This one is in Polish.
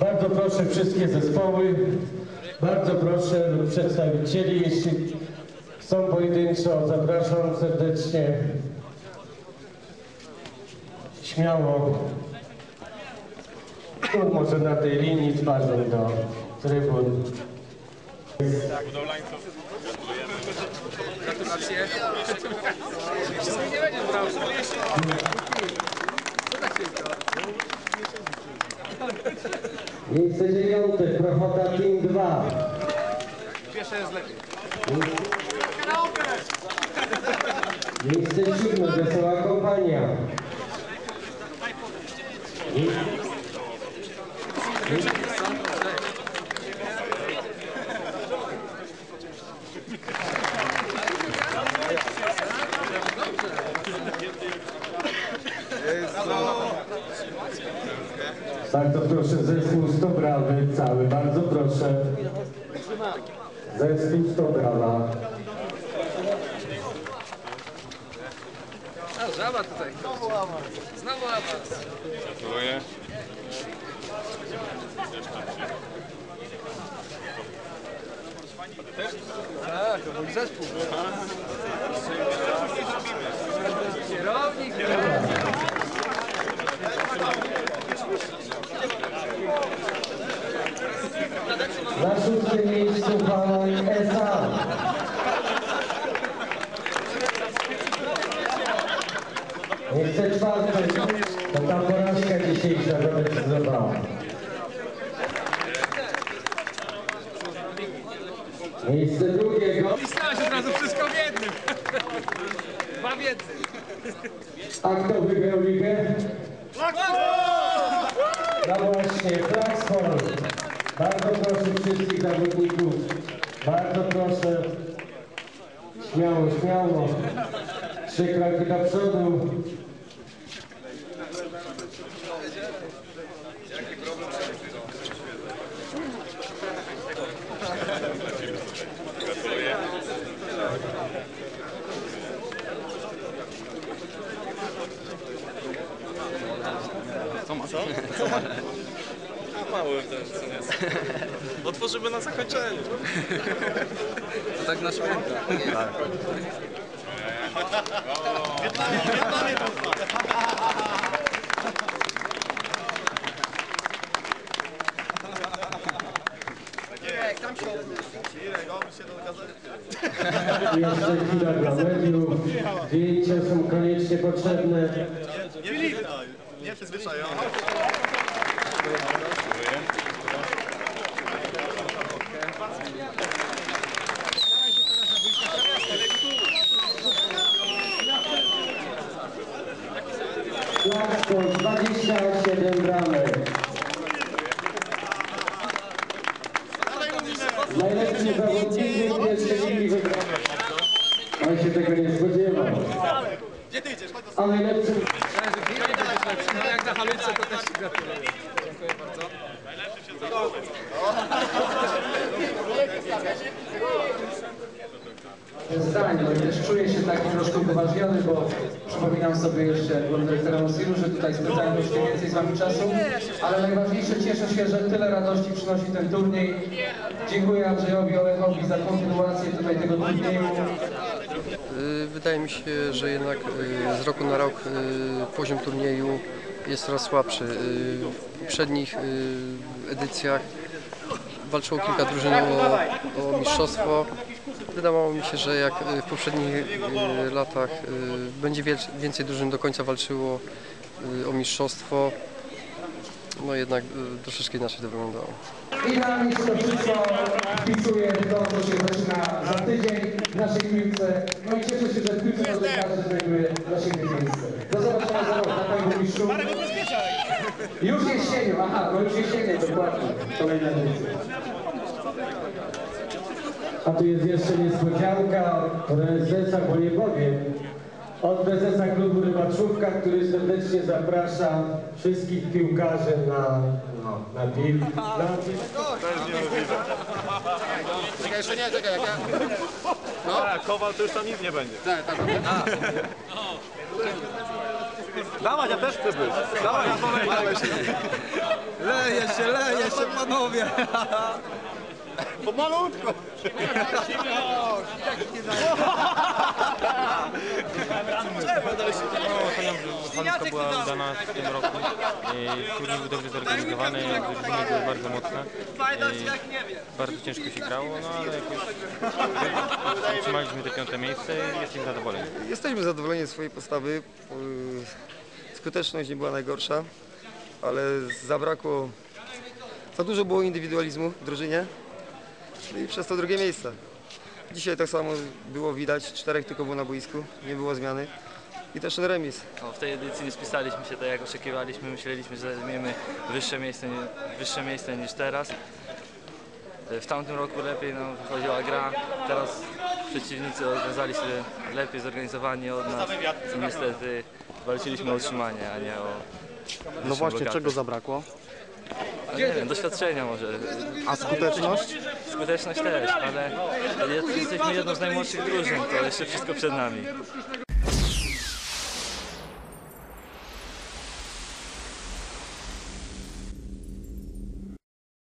Bardzo proszę wszystkie zespoły, bardzo proszę przedstawicieli, jeśli chcą pojedynczo, zapraszam serdecznie. Śmiało. Tu może na tej linii twarzą do trybun. Gratulacje. Nie będzie brał. Miejsce dziewiąte, Prochota Team 2. Pierwsze jest lepiej. Miejsce siódme, Wesoła Kompania. Bardzo proszę zespół 100 brawy cały, bardzo proszę. Zespół 100 brawa. A, żaba tutaj. Znowu awans. Gratuluję. Tak, to mój zespół. To ta porażka dzisiejsza zadecydowała. Miejsce drugie, go- Pisałeś od razu wszystko w jednym. Dwa wiedzy. a kto wygrał ligę? No właśnie, Flaxford. Bardzo proszę wszystkich zawodników, bardzo proszę, śmiało, śmiało, trzy kroki do przodu. Co masz? Co masz? Mały też, co nie Otworzymy na zakończeniu. To tak na święta. Jeszcze chwila dla mediów, zdjęcia są koniecznie potrzebne. Nie przyzwyczają. Flaxford 27 bramek. Najlepszy zawodnik pierwszej ligi wygrał. On się tego nie spodziewał. A jak na haluce to też gratuluję. Dziękuję bardzo. zdań, bo też czuję się taki troszkę upoważniony, bo przypominam sobie jeszcze, byłem dyrektorem Osiru, że tutaj spędzałem troszkę więcej z wami czasu, ale najważniejsze cieszę się, że tyle radości przynosi ten turniej. Dziękuję Andrzejowi Olechowi za kontynuację tutaj tego turnieju. Y, Wydaje mi się, że jednak y, z roku na rok y, poziom turnieju jest coraz słabszy. W poprzednich edycjach walczyło kilka drużyn o, o mistrzostwo. Wydawało mi się, że jak w poprzednich latach będzie więcej drużyn do końca walczyło o mistrzostwo. No jednak troszeczkę inaczej to wyglądało. I na nic to wszystko wpisuje w to, co się zaczyna za tydzień w naszej piłce. No i cieszę się, że w piłce nożnej każdy znajduje dla siebie miejsce. Do zobaczenia za rok na Panie Burmistrzu. Już jesienią, aha, no już jesienią, dokładnie. Kolejna edycja. A tu jest jeszcze niespodzianka prezesa, bo nie powiem, od prezesa klubu Rybaczówka, który serdecznie zaprasza wszystkich piłkarzy na, no, na pił. Na Czekaj, jeszcze nie, czekaj, jak ja... Tak, Kowal to już tam nic nie będzie. Tak, tak, a. Dawaj, ja też chcę być. Dawaj, ja Leje się, leje się, panowie! Walka była udana w tym roku. Turniej był dobrze zorganizowany, drużyny były bardzo mocne. Bardzo ciężko się grało, no ale jakoś utrzymaliśmy to piąte miejsce i jesteśmy zadowoleni. Jesteśmy zadowoleni ze swojej postawy. Yy, Skuteczność nie była najgorsza, ale zabrakło. Za dużo było indywidualizmu w drużynie i przez to drugie miejsce. Dzisiaj tak samo było widać, czterech tylko było na boisku, nie było zmiany i też ten remis. No, w tej edycji nie spisaliśmy się tak jak oczekiwaliśmy. Myśleliśmy, że zajmiemy wyższe miejsce, wyższe miejsce niż teraz. W tamtym roku lepiej nam wychodziła gra. Teraz przeciwnicy okazali się lepiej zorganizowani od nas. I niestety walczyliśmy o utrzymanie, a nie o. No właśnie, czego zabrakło? A nie wiem, doświadczenia może. A skuteczność? Skuteczność też, ale jesteśmy jedną z najmłodszych drużyn, to jeszcze wszystko przed nami.